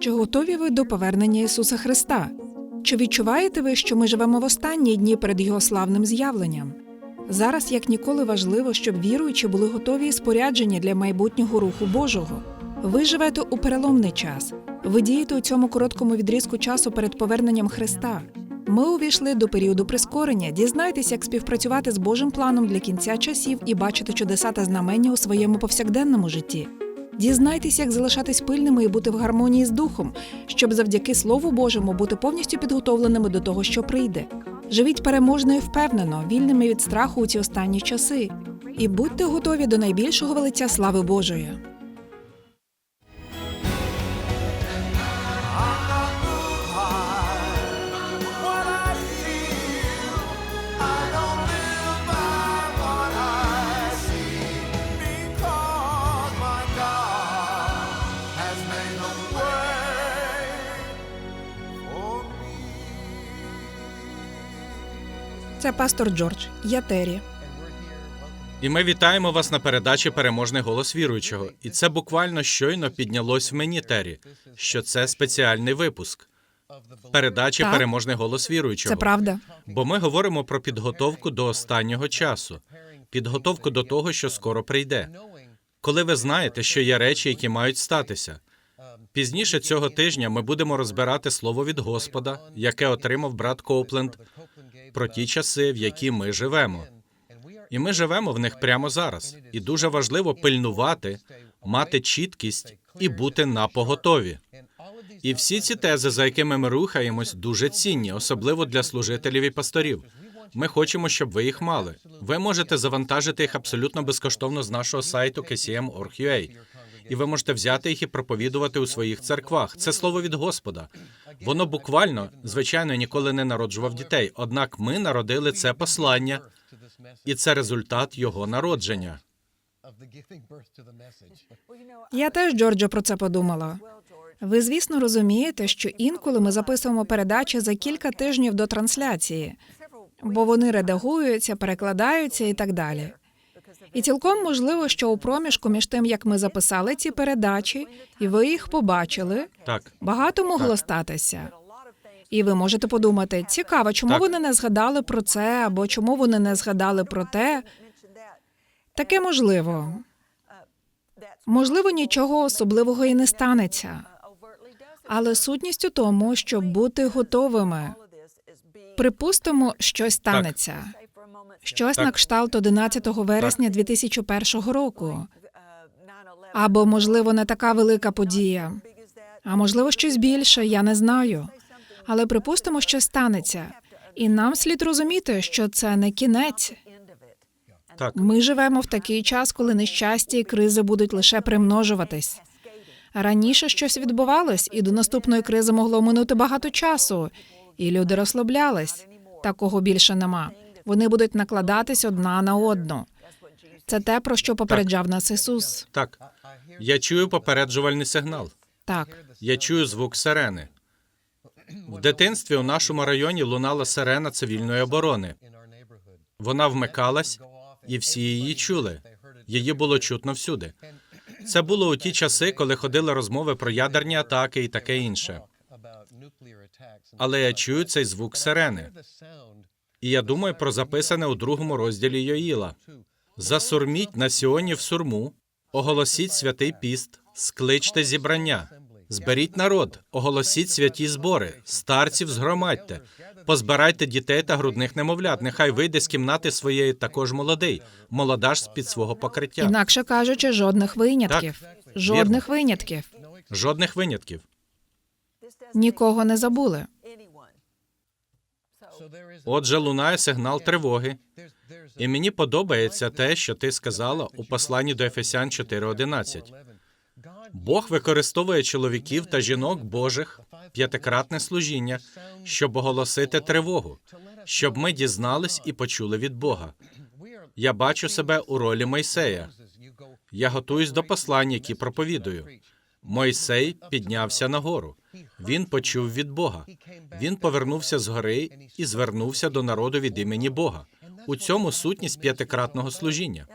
Чи готові ви до повернення Ісуса Христа? Чи відчуваєте ви, що ми живемо в останні дні перед Його славним з'явленням? Зараз як ніколи важливо, щоб віруючі були готові і споряджені для майбутнього руху Божого. Ви живете у переломний час. Ви дієте у цьому короткому відрізку часу перед поверненням Христа. Ми увійшли до періоду прискорення. Дізнайтесь, як співпрацювати з Божим планом для кінця часів і бачити чудеса та знамення у своєму повсякденному житті. Дізнайтесь, як залишатись пильними і бути в гармонії з духом, щоб завдяки Слову Божому бути повністю підготовленими до того, що прийде. Живіть переможно і впевнено, вільними від страху у ці останні часи. І будьте готові до найбільшого велиця слави Божої. Це пастор Джордж. Я Террі. І ми вітаємо вас на передачі Переможний голос віруючого. І це буквально щойно піднялось в мені Террі, що це спеціальний випуск передачі Так. Переможний голос віруючого. Це правда. Бо ми говоримо про підготовку до останнього часу, підготовку до того, що скоро прийде. Коли ви знаєте, що є речі, які мають статися. Пізніше цього тижня ми будемо розбирати слово від Господа, яке отримав брат Коупленд, про ті часи, в які ми живемо. І ми живемо в них прямо зараз. І дуже важливо пильнувати, мати чіткість і бути на поготові. І всі ці тези, за якими ми рухаємось, дуже цінні, особливо для служителів і пасторів. Ми хочемо, щоб ви їх мали. Ви можете завантажити їх абсолютно безкоштовно з нашого сайту kcm.org.ua. І ви можете взяти їх і проповідувати у своїх церквах. Це слово від Господа. Воно буквально, звичайно, ніколи не народжував дітей. Однак ми народили це послання, і це результат його народження. Я теж, Джорджо, про це подумала. Ви, звісно, розумієте, що інколи ми записуємо передачі за кілька тижнів до трансляції, бо вони редагуються, перекладаються і так далі. І цілком можливо, що у проміжку між тим, як ми записали ці передачі, і ви їх побачили, Так, багато могло статися. І ви можете подумати, цікаво, чому Так. вони не згадали про це, або чому вони не згадали про те. Таке можливо. Можливо, нічого особливого і не станеться. Але сутність у тому, щоб бути готовими. Припустимо, щось станеться. Щось Так. на кшталт 11 вересня 2001 року. Або, можливо, не така велика подія. А можливо, щось більше, я не знаю. Але припустимо, що станеться. І нам слід розуміти, що це не кінець. так. Ми живемо в такий час, коли нещастя і кризи будуть лише примножуватись. Раніше щось відбувалось, і до наступної кризи могло минути багато часу, і люди розслаблялись. Такого більше нема. Вони будуть накладатись одна на одну. Це те, про що попереджав нас Ісус. Так. Я чую попереджувальний сигнал. Так, Я чую звук сирени. В дитинстві у нашому районі лунала сирена цивільної оборони. Вона вмикалась, і всі її чули. Її було чутно всюди. Це було у ті часи, коли ходили розмови про ядерні атаки і таке інше. Але я чую цей звук сирени. І я думаю про записане у другому розділі Йоїла. Засурміть на Сіоні в сурму, оголосіть святий піст, скличте зібрання, зберіть народ, оголосіть святі збори, старців згромадьте, позбирайте дітей та грудних немовлят. Нехай вийде з кімнати своєї також молодий, молода ж з під свого покриття. інакше кажучи, жодних винятків. Жодних винятків. Жодних винятків. Нікого не забули. Отже, лунає сигнал тривоги. І мені подобається те, що ти сказала у посланні до Ефесян 4.11. Бог використовує чоловіків та жінок Божих п'ятикратне служіння, щоб оголосити тривогу, щоб ми дізнались і почули від Бога. Я бачу себе у ролі Мойсея. Я готуюсь до послань, які проповідую. Мойсей піднявся нагору. Він почув від Бога. Він повернувся з гори і звернувся до народу від імені Бога. У цьому сутність п'ятикратного служіння.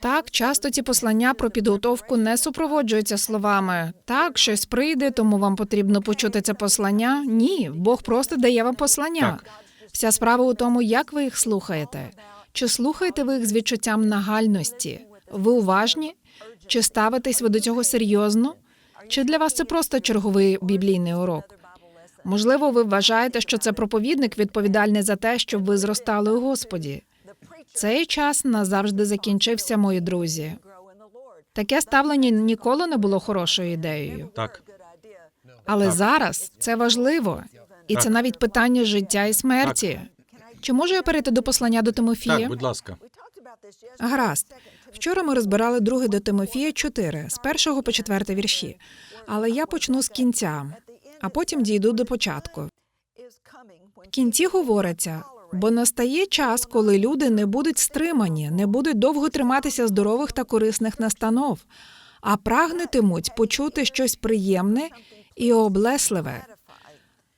Так, часто ці послання про підготовку не супроводжуються словами так, щось прийде, тому вам потрібно почути це послання. Ні, Бог просто дає вам послання. Так. Вся справа у тому, як ви їх слухаєте. Чи слухаєте ви їх з відчуттям нагальності? Ви уважні? Чи ставитесь ви до цього серйозно? Чи для вас це просто черговий біблійний урок? Можливо, ви вважаєте, що це проповідник відповідальний за те, щоб ви зростали у Господі. Цей час назавжди закінчився, мої друзі. Таке ставлення ніколи не було хорошою ідеєю. Так, Але зараз це важливо, і це навіть питання життя і смерті. Чи можу я перейти до послання до Тимофія? так, будь ласка. Гаразд. Вчора ми розбирали друге до Тимофія 4, з першого по четверте вірші. Але я почну з кінця, а потім дійду до початку. В кінці говориться, бо настає час, коли люди не будуть стримані, не будуть довго триматися здорових та корисних настанов, а прагнутимуть почути щось приємне і облесливе.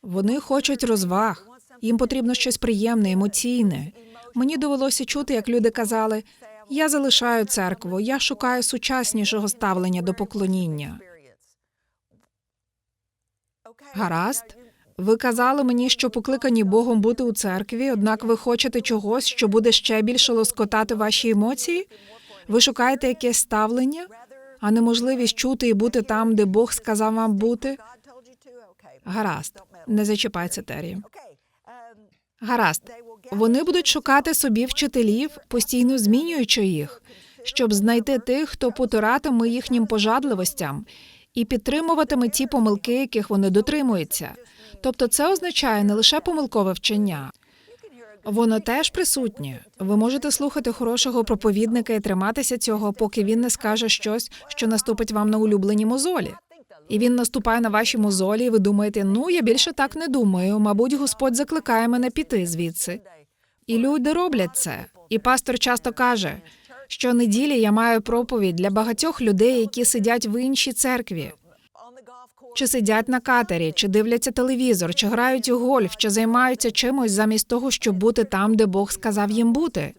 Вони хочуть розваг. Їм потрібно щось приємне, емоційне. Мені довелося чути, як люди казали: я залишаю церкву, я шукаю сучаснішого ставлення до поклоніння. Гаразд. Ви казали мені, що покликані Богом бути у церкві, однак ви хочете чогось, що буде ще більше лоскотати ваші емоції? Ви шукаєте якесь ставлення, а не можливість чути і бути там, де Бог сказав вам бути? Гаразд, не зачіпайся, Террі. Гаразд. Вони будуть шукати собі вчителів, постійно змінюючи їх, щоб знайти тих, хто потуратиме їхнім пожадливостям і підтримуватиме ті помилки, яких вони дотримуються. Тобто, це означає не лише помилкове вчення. Воно теж присутнє. Ви можете слухати хорошого проповідника і триматися цього, поки він не скаже щось, що наступить вам на улюблені мозолі. І він наступає на ваші мозолі, і ви думаєте, ну я більше так не думаю. Мабуть, Господь закликає мене піти звідси. І люди роблять це. І пастор часто каже, що неділі я маю проповідь для багатьох людей, які сидять в іншій церкві, чи сидять на катері, чи дивляться телевізор, чи грають у гольф, чи займаються чимось замість того, щоб бути там, де Бог сказав їм бути.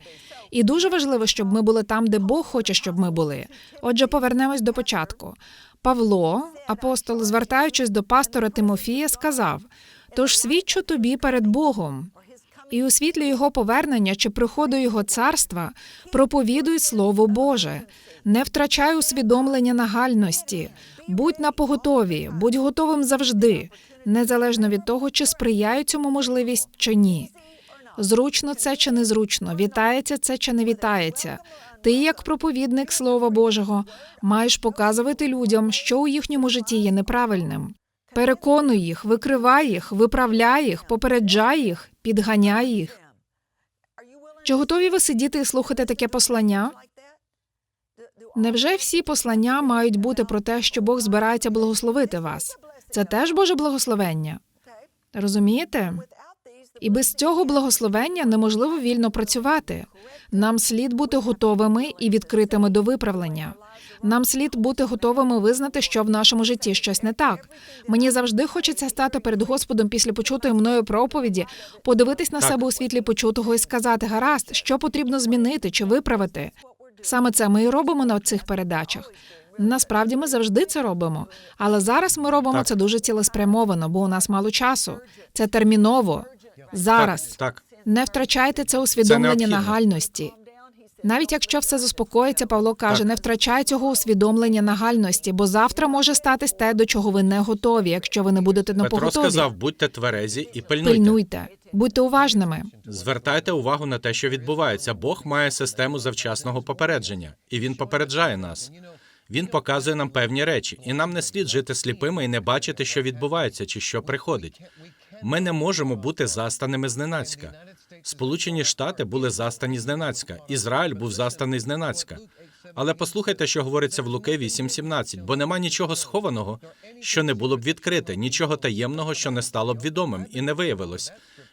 І дуже важливо, щоб ми були там, де Бог хоче, щоб ми були. Отже, повернемось до початку. Павло, апостол, звертаючись до пастора Тимофія, сказав: Тож свідчу тобі перед Богом. І у світлі його повернення чи приходу його царства проповідуй слово Боже, не втрачай усвідомлення нагальності, будь на поготові, будь готовим завжди, незалежно від того, чи сприяє цьому можливість чи ні. Зручно це чи незручно, вітається це чи не вітається. Ти, як проповідник Слова Божого, маєш показувати людям, що у їхньому житті є неправильним. Переконуй їх, викривай їх, виправляй їх, попереджай їх, підганяй їх. Чи готові ви сидіти і слухати таке послання? Невже всі послання мають бути про те, що Бог збирається благословити вас? Це теж Боже благословення. Розумієте? І без цього благословення неможливо вільно працювати. Нам слід бути готовими і відкритими до виправлення. Нам слід бути готовими визнати, що в нашому житті щось не так. Мені завжди хочеться стати перед Господом після почутої мною проповіді, подивитись на Так. себе у світлі почутого і сказати: гаразд, що потрібно змінити чи виправити. Саме це ми і робимо на цих передачах. Насправді ми завжди це робимо, але зараз ми робимо Так. це дуже цілеспрямовано, бо у нас мало часу. Це терміново. Зараз Так, так. не втрачайте це усвідомлення необхідно. нагальності. Навіть якщо все заспокоїться, Павло каже: Так. не втрачай цього усвідомлення нагальності, бо завтра може статись те, до чого ви не готові, якщо ви не будете на Петро поготові. сказав, будьте тверезі і пильнуйте. Пильнуйте, будьте уважними. Звертайте увагу на те, що відбувається. Бог має систему завчасного попередження, і він попереджає нас. Він показує нам певні речі, і нам не слід жити сліпими і не бачити, що відбувається чи що приходить. Ми не можемо бути застаними зненацька. Сполучені Штати були застані зненацька. Ізраїль був застаний зненацька. Але послухайте, що говориться в Луки 8.17, бо нема нічого схованого, що не було б відкрите, нічого таємного, що не стало б відомим, і не виявилось.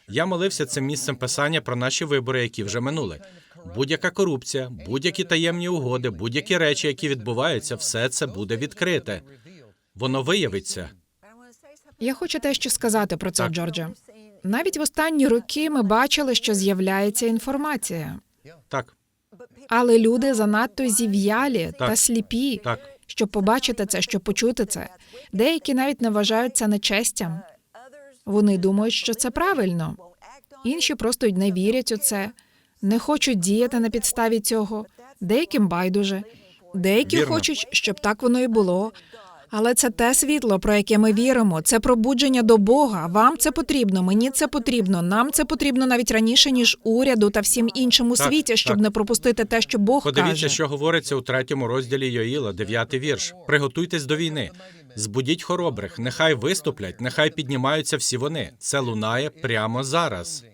Я молився цим місцем писання про наші вибори, які вже минули. Будь-яка корупція, будь-які таємні угоди, будь-які речі, які відбуваються, все це буде відкрите. Воно виявиться. Я хочу те, що сказати про це. Джордже. Навіть в останні роки ми бачили, що з'являється інформація. Так, Але люди занадто зів'ялі та сліпі, Так. щоб побачити це, щоб почути це. Деякі навіть не вважають це нечестям. Вони думають, що це правильно. Інші просто не вірять у це, не хочуть діяти на підставі цього. Деяким байдуже, деякі Вірно. хочуть, щоб так воно і було. Але це те світло, про яке ми віримо. Це пробудження до Бога. Вам це потрібно, мені це потрібно. Нам це потрібно навіть раніше, ніж уряду та всім іншим у Так, світі, щоб так. не пропустити те, що Бог Подивіться, каже. що говориться у третьому розділі Йоїла, дев'ятий вірш. Приготуйтесь до війни. Збудіть хоробрих, нехай виступлять, нехай піднімаються всі вони. Це лунає прямо зараз.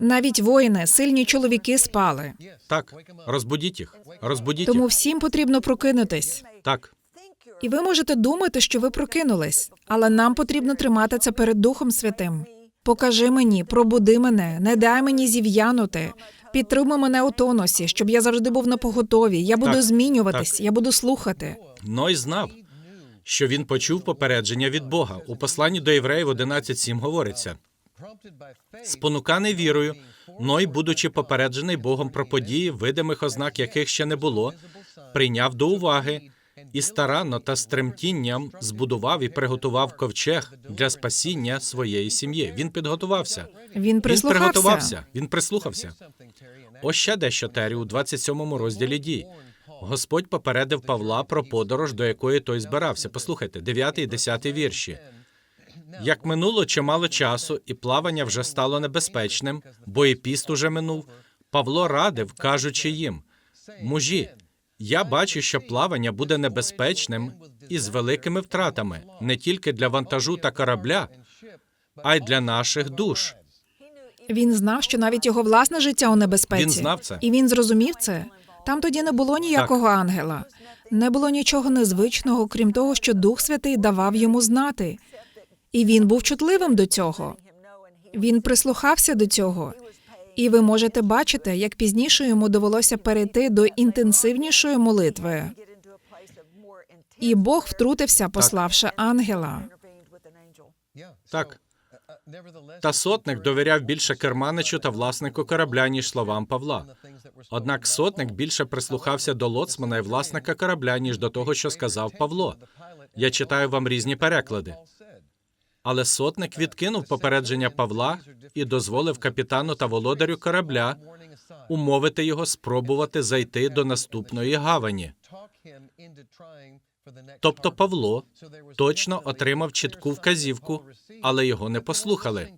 Навіть воїни, сильні чоловіки спали. Так, розбудіть їх. Розбудіть Тому їх. всім потрібно прокинутись. Так, І ви можете думати, що ви прокинулись, але нам потрібно тримати це перед Духом Святим. Покажи мені, пробуди мене, не дай мені зів'янути. Підтримуй мене у тонусі, щоб я завжди був на поготові. Я буду Так, змінюватись, так. я буду слухати. Ной знав, що він почув попередження від Бога. У посланні до євреїв 11.7 говориться. Спонуканий вірою, Ной, будучи попереджений Богом про події, видимих ознак яких ще не було, прийняв до уваги і старанно та з тремтінням збудував і приготував ковчег для спасіння своєї сім'ї. Він підготувався. Він Він прислухався. приготувався. Він прислухався. Ось ще дещо Тері у 27 розділі дій. Господь попередив Павла про подорож, до якої той збирався. Послухайте, 9 і 10 вірші. Як минуло чимало часу, і плавання вже стало небезпечним, бо і піст уже минув, Павло радив, кажучи їм: мужі, я бачу, що плавання буде небезпечним і з великими втратами не тільки для вантажу та корабля, а й для наших душ. Він знав, що навіть його власне життя у небезпеці. Він знав це. І він зрозумів це. Там тоді не було ніякого ангела, не було нічого незвичного, крім того, що Дух Святий давав йому знати. І він був чутливим до цього. Він прислухався до цього. І ви можете бачити, як пізніше йому довелося перейти до інтенсивнішої молитви. І Бог втрутився, пославши ангела. Так. Та сотник довіряв більше керманичу та власнику корабля, ніж словам Павла. Однак сотник більше прислухався до лоцмана і власника корабля, ніж до того, що сказав Павло. Я читаю вам різні переклади. Але сотник відкинув попередження Павла і дозволив капітану та володарю корабля умовити його спробувати зайти до наступної гавані. Тобто Павло точно отримав чітку вказівку, але його не послухали.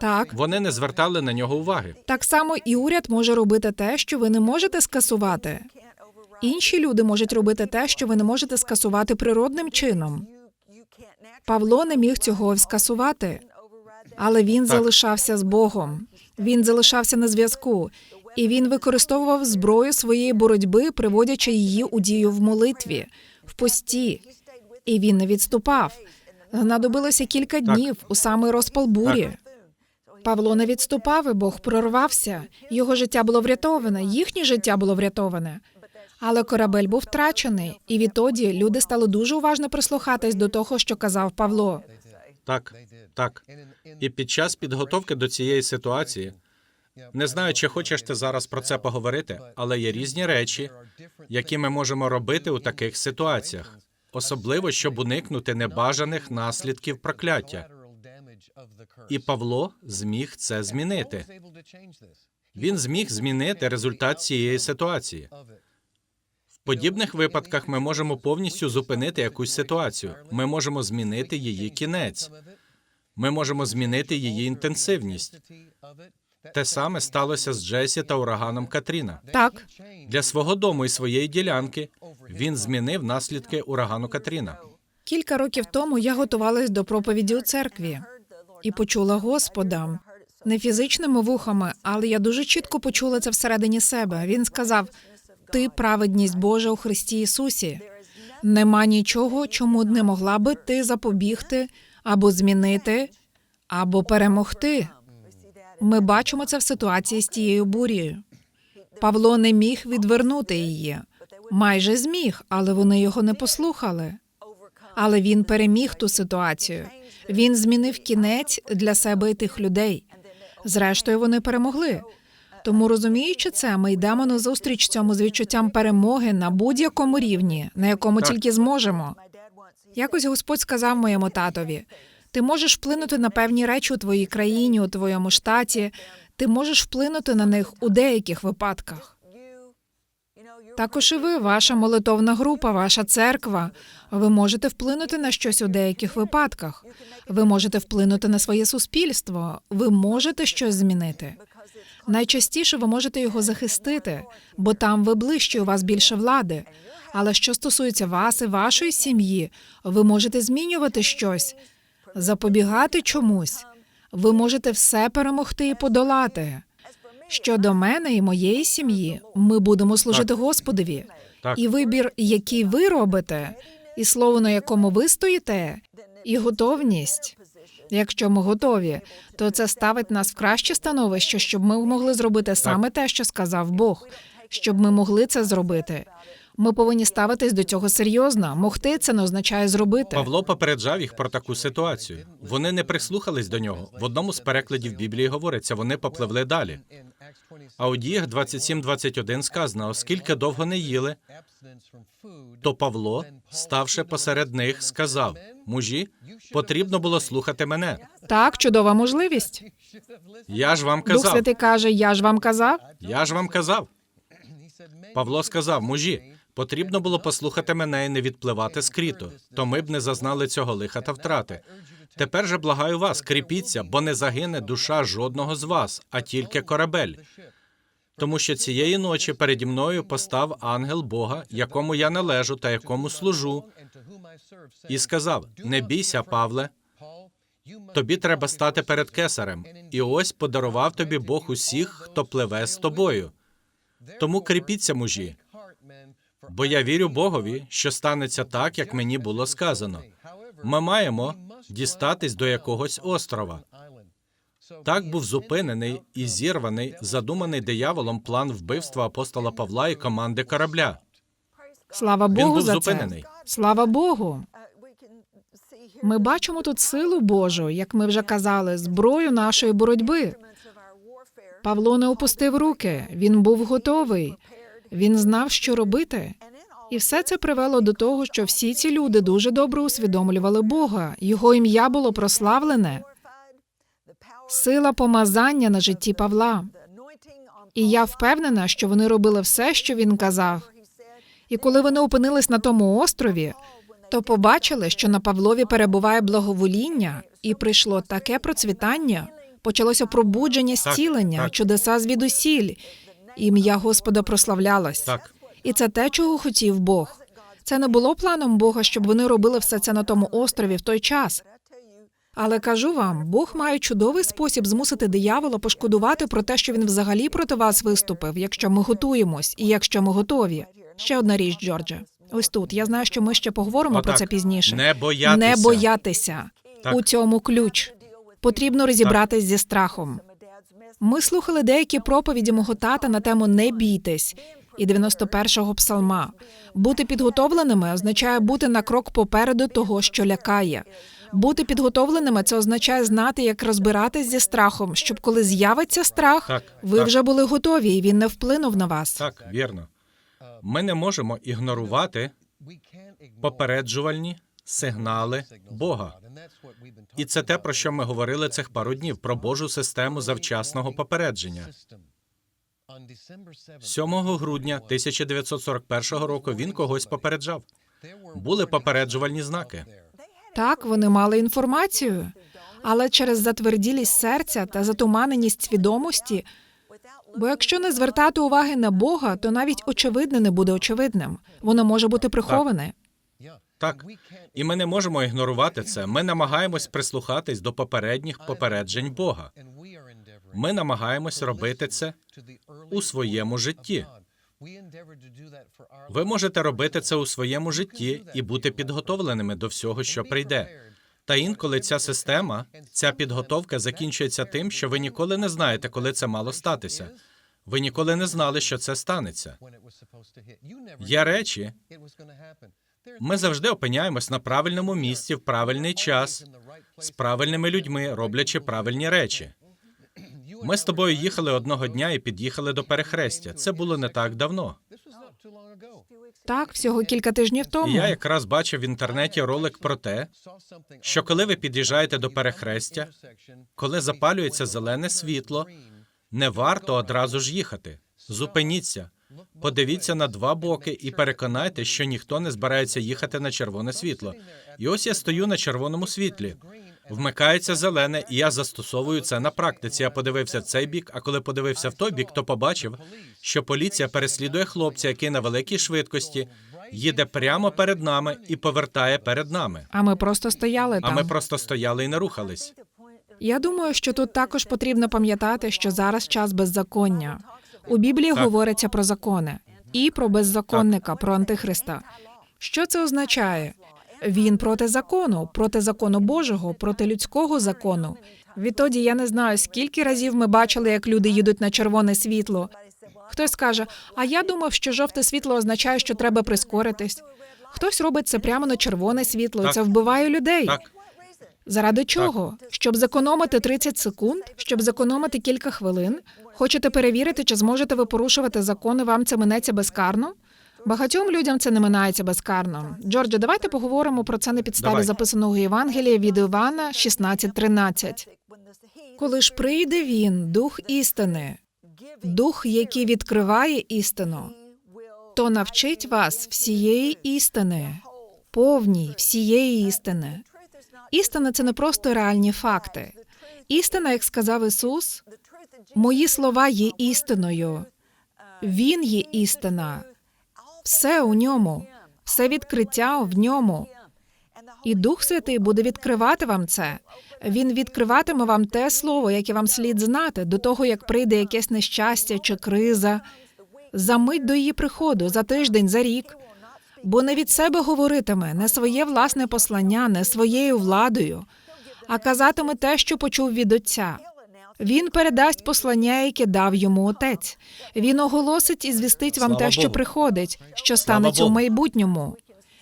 Так, Вони не звертали на нього уваги. так само і уряд може робити те, що ви не можете скасувати. Інші люди можуть робити те, що ви не можете скасувати природним чином. Павло не міг цього скасувати, але він Так. залишався з Богом. Він залишався на зв'язку, і він використовував зброю своєї боротьби, приводячи її у дію в молитві, в пості. І він не відступав. Знадобилося кілька днів у самий розпал бурі. Павло не відступав, і Бог прорвався. Його життя було врятоване, їхнє життя було врятоване. Але корабель був втрачений, і відтоді люди стали дуже уважно прислухатись до того, що казав Павло. Так, так. І під час підготовки до цієї ситуації не знаю, чи хочеш ти зараз про це поговорити, але є різні речі, які ми можемо робити у таких ситуаціях, особливо щоб уникнути небажаних наслідків прокляття. І Павло зміг це змінити. Він зміг змінити результат цієї ситуації. Подібних випадках ми можемо повністю зупинити якусь ситуацію. Ми можемо змінити її кінець. Ми можемо змінити її інтенсивність. Те саме сталося з Джесі та ураганом Катріна. Так, Для свого дому і своєї ділянки він змінив наслідки урагану Катріна. кілька років тому я готувалась до проповіді у церкві і почула Господа не фізичними вухами, але я дуже чітко почула це всередині себе. Він сказав: Ти праведність Божа у Христі Ісусі. Нема нічого, чому не могла би ти запобігти або змінити, або перемогти. Ми бачимо це в ситуації з тією бурією. Павло не міг відвернути її. Майже зміг, але вони його не послухали. Але він переміг ту ситуацію. Він змінив кінець для себе і тих людей. Зрештою, вони перемогли. Тому, розуміючи це, ми йдемо на зустріч цьому з відчуттям перемоги на будь-якому рівні, на якому Так. тільки зможемо. Якось Господь сказав моєму татові: ти можеш вплинути на певні речі у твоїй країні, у твоєму штаті, ти можеш вплинути на них у деяких випадках. Також і ви, ваша молитовна група, ваша церква. Ви можете вплинути на щось у деяких випадках. Ви можете вплинути на своє суспільство. Ви можете щось змінити. Найчастіше ви можете його захистити, бо там ви ближче, у вас більше влади. Але що стосується вас і вашої сім'ї, ви можете змінювати щось, запобігати чомусь. Ви можете все перемогти і подолати. Щодо мене і моєї сім'ї, ми будемо служити Господові. Так. І вибір, який ви робите, і слово, на якому ви стоїте, і готовність. Якщо ми готові, то це ставить нас в краще становище, щоб ми могли зробити саме те, що сказав Бог, щоб ми могли це зробити. Ми повинні ставитись до цього серйозно. Могти це не означає зробити. Павло попереджав їх про таку ситуацію. Вони не прислухались до нього. В одному з перекладів Біблії говориться, вони попливли далі. А у діях 27.21 сказано, оскільки довго не їли, то Павло, ставши посеред них, сказав: мужі, потрібно було слухати мене. Так, чудова можливість. Я ж вам Дух казав. Святий каже: Я ж вам казав. Я ж вам казав. Павло сказав: мужі, потрібно було послухати мене і не відпливати з то ми б не зазнали цього лиха та втрати. Тепер же благаю вас, кріпіться, бо не загине душа жодного з вас, а тільки корабель. Тому що цієї ночі переді мною постав ангел Бога, якому я належу та якому служу, і сказав: Не бійся, Павле, тобі треба стати перед кесарем. І ось подарував тобі Бог усіх, хто пливе з тобою. Тому кріпіться, мужі, бо я вірю Богові, що станеться так, як мені було сказано. Ми маємо дістатись до якогось острова. Так був зупинений і зірваний, задуманий дияволом план вбивства апостола Павла і команди корабля. Слава Богу, Він був за зупинений. це. Слава Богу. Ми бачимо тут силу Божу, як ми вже казали, зброю нашої боротьби. Павло не опустив руки, він був готовий, він знав, що робити. І все це привело до того, що всі ці люди дуже добре усвідомлювали Бога. Його ім'я було прославлене. Сила помазання на житті Павла. І я впевнена, що вони робили все, що він казав. І коли вони опинились на тому острові, то побачили, що на Павлові перебуває благовоління, і прийшло таке процвітання. Почалося пробудження зцілення, чудеса звідусіль. Ім'я Господа прославлялось. Так, І це те, чого хотів Бог. Це не було планом Бога, щоб вони робили все це на тому острові в той час. Але кажу вам, Бог має чудовий спосіб змусити диявола пошкодувати про те, що він взагалі проти вас виступив, якщо ми готуємось і якщо ми готові. Ще одна річ, Джордже. Ось тут. Я знаю, що ми ще поговоримо про Отак. це пізніше. не боятися. Не боятися. Так. У цьому ключ. Потрібно розібратись зі страхом. Ми слухали деякі проповіді мого тата на тему Не бійтесь і 91-го псалма. Бути підготовленими означає бути на крок попереду того, що лякає. Бути підготовленими це означає знати, як розбиратись зі страхом, щоб коли з'явиться страх, Так, ви так. вже були готові, і він не вплинув на вас. Так, вірно. Ми не можемо ігнорувати попереджувальні сигнали Бога. І це те, про що ми говорили цих пару днів про Божу систему завчасного попередження. 7 грудня 1941 року він когось попереджав. Були попереджувальні знаки. Так, вони мали інформацію, але через затверділість серця та затуманеність свідомості. Бо якщо не звертати уваги на Бога, то навіть очевидне не буде очевидним. Воно може бути приховане. Так, і ми не можемо ігнорувати це. Ми намагаємось прислухатись до попередніх попереджень Бога. Ми намагаємось робити це у своєму житті. Ви можете робити це у своєму житті і бути підготовленими до всього, що прийде. Та інколи ця система, ця підготовка закінчується тим, що ви ніколи не знаєте, коли це мало статися. Ви ніколи не знали, що це станеться. Є речі, ми завжди опиняємось на правильному місці в правильний час з правильними людьми, роблячи правильні речі. Ми з тобою їхали одного дня і під'їхали до перехрестя. Це було не так давно. Так, всього кілька тижнів тому. я якраз бачив в інтернеті ролик про те, що коли ви під'їжджаєте до перехрестя, коли запалюється зелене світло, не варто одразу ж їхати. Зупиніться, подивіться на два боки і переконайтеся, що ніхто не збирається їхати на червоне світло. І ось я стою на червоному світлі. Вмикається зелене, і я застосовую це на практиці. Я подивився в цей бік, а коли подивився в той бік, то побачив, що поліція переслідує хлопця, який на великій швидкості їде прямо перед нами і повертає перед нами. А ми просто стояли А ми просто стояли і не рухались. Я думаю, що тут також потрібно пам'ятати, що зараз час беззаконня. У Біблії Так. говориться про закони і про беззаконника, про антихриста. Що це означає? Він проти закону, проти закону Божого, проти людського закону. Відтоді я не знаю, скільки разів ми бачили, як люди їдуть на червоне світло. Хтось каже: А я думав, що жовте світло означає, що треба прискоритись. Хтось робить це прямо на червоне світло, Так. це вбиває людей. Так, Заради чого? Щоб зекономити 30 секунд, щоб зекономити кілька хвилин. Хочете перевірити, чи зможете ви порушувати закони, вам це минеться безкарно? Багатьом людям це не минається безкарно. Джордже, давайте поговоримо про це на підставі Давай. записаного Євангелія від Івана 16.13. Коли ж прийде він, дух істини, дух, який відкриває істину, то навчить вас всієї істини, повній всієї істини. Істина це не просто реальні факти. Істина, як сказав Ісус, мої слова є істиною. Він є істина. Все у ньому, все відкриття в ньому. І Дух Святий буде відкривати вам це. Він відкриватиме вам те слово, яке вам слід знати, до того як прийде якесь нещастя чи криза, за мить до її приходу, за тиждень, за рік. Бо не від себе говоритиме, не своє власне послання, не своєю владою, а казатиме те, що почув від Отця. Він передасть послання, яке дав йому отець. Він оголосить і звістить вам Слава те, що Богу. приходить, що станеться у Богу. майбутньому.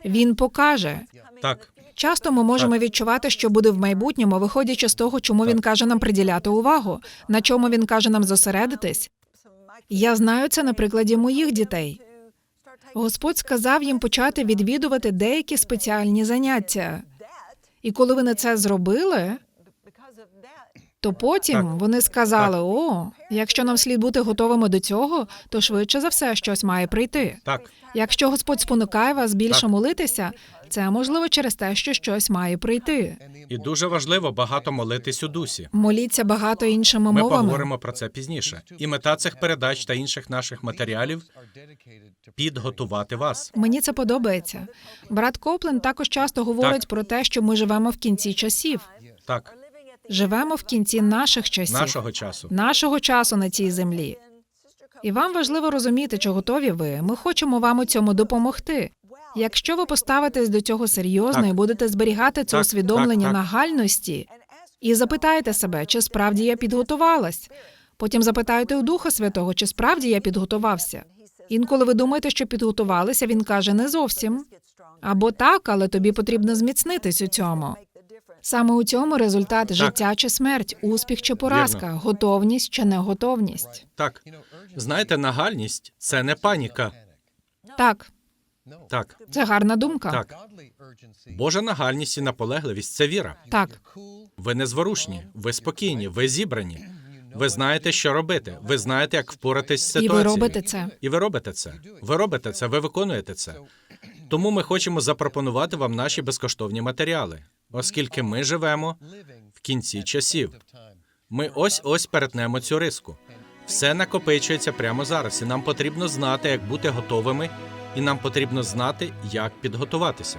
Він покаже. так, Часто ми можемо відчувати, що буде в майбутньому, виходячи з того, чому він каже нам приділяти увагу, на чому він каже нам зосередитись. Я знаю це на прикладі моїх дітей. Господь сказав їм почати відвідувати деякі спеціальні заняття. І коли вони це зробили, то потім Так. вони сказали: О, якщо нам слід бути готовими до цього, то швидше за все щось має прийти. так, Якщо Господь спонукає вас більше Так. молитися, це можливо через те, що щось має прийти. і дуже важливо багато молитись у дусі. Моліться багато іншими Ми мовами. поговоримо про це пізніше. І мета цих передач та інших наших матеріалів підготувати вас. Мені це подобається. Брат Коплен також часто говорить Так. про те, що ми живемо в кінці часів. Так, Живемо в кінці наших часів, нашого часу. нашого часу на цій землі. І вам важливо розуміти, чи готові ви. Ми хочемо вам у цьому допомогти. Якщо ви поставитесь до цього серйозно Так. і будете зберігати це Так, усвідомлення так, так. нагальності, і запитаєте себе, чи справді я підготувалась. Потім запитаєте у Духа Святого, чи справді я підготувався. Інколи ви думаєте, що підготувалися, він каже не зовсім. Або так, але тобі потрібно зміцнитись у цьому. Саме у цьому результат життя чи смерть, успіх чи поразка, готовність чи неготовність. Так, знаєте, нагальність це не паніка. Так, Так, це гарна думка. так. Божа нагальність і наполегливість це віра. Так, Ви незворушні, ви спокійні, ви зібрані. Ви знаєте, що робити. Ви знаєте, як впоратись з і ви робите це. І ви робите це. Ви робите це, ви виконуєте це. Тому ми хочемо запропонувати вам наші безкоштовні матеріали, оскільки ми живемо в кінці часів. Ми ось ось перетнемо цю риску. Все накопичується прямо зараз, і нам потрібно знати, як бути готовими, і нам потрібно знати, як підготуватися.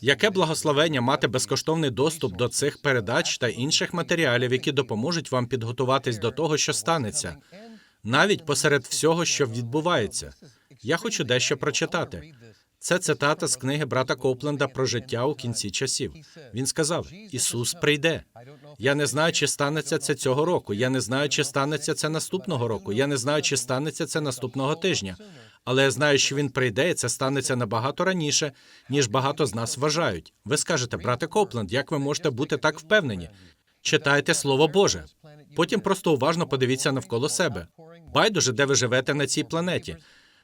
Яке благословення мати безкоштовний доступ до цих передач та інших матеріалів, які допоможуть вам підготуватись до того, що станеться, навіть посеред всього, що відбувається. Я хочу дещо прочитати. Це цитата з книги брата Копленда про життя у кінці часів. Він сказав: Ісус прийде. Я не знаю, чи станеться це цього року. Я не знаю, чи станеться це наступного року. Я не знаю, чи станеться це наступного тижня. Але я знаю, що він прийде, і це станеться набагато раніше, ніж багато з нас вважають. Ви скажете, брате Копленд, як ви можете бути так впевнені? Читайте Слово Боже. Потім просто уважно подивіться навколо себе. Байдуже, де ви живете на цій планеті.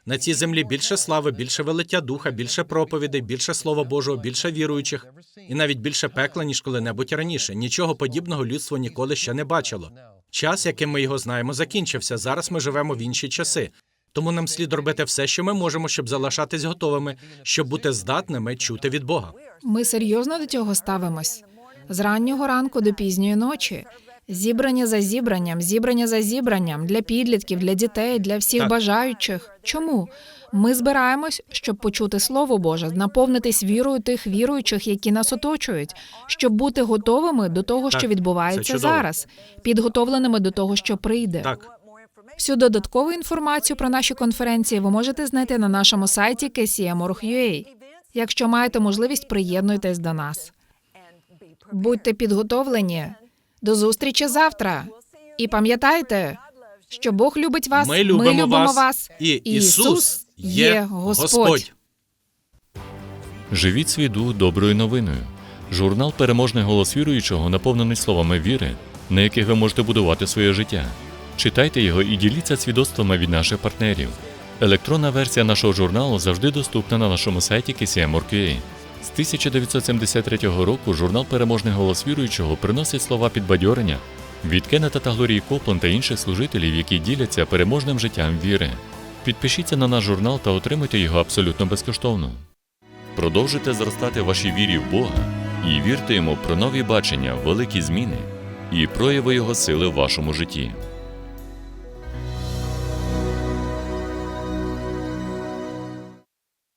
На цій землі більше слави, більше велиття духа, більше проповідей, більше слова Божого, більше віруючих, і навіть більше пекла, ніж коли-небудь раніше. Нічого подібного людство ніколи ще не бачило. Час, яким ми його знаємо, закінчився. Зараз ми живемо в інші часи. Тому нам слід робити все, що ми можемо, щоб залишатись готовими, щоб бути здатними чути від Бога. Ми серйозно до цього ставимось з раннього ранку до пізньої ночі. Зібрання за зібранням, зібрання за зібранням для підлітків, для дітей, для всіх Так. бажаючих. Чому? Ми збираємось, щоб почути Слово Боже, наповнитись вірою тих віруючих, які нас оточують, щоб бути готовими до того, Так, що відбувається зараз, підготовленими до того, що прийде. Так, Всю додаткову інформацію про наші конференції ви можете знайти на нашому сайті kcm.org.ua. Якщо маєте можливість, приєднуйтесь до нас. Будьте підготовлені. До зустрічі завтра. І пам'ятайте, що Бог любить вас. ми любимо, вас, вас, і Ісус є Господь. Живіть свій дух доброю новиною. Журнал Переможний голос віруючого наповнений словами віри, на яких ви можете будувати своє життя. Читайте його і діліться свідоцтвами від наших партнерів. Електронна версія нашого журналу завжди доступна на нашому сайті KCM.org.ua. З 1973 року журнал Переможний голос віруючого приносить слова підбадьорення від Кеннета та Глорії Коплан та інших служителів, які діляться переможним життям віри. Підпишіться на наш журнал та отримуйте його абсолютно безкоштовно. Продовжуйте зростати вашій вірі в Бога і вірте йому про нові бачення, великі зміни і прояви Його сили в вашому житті.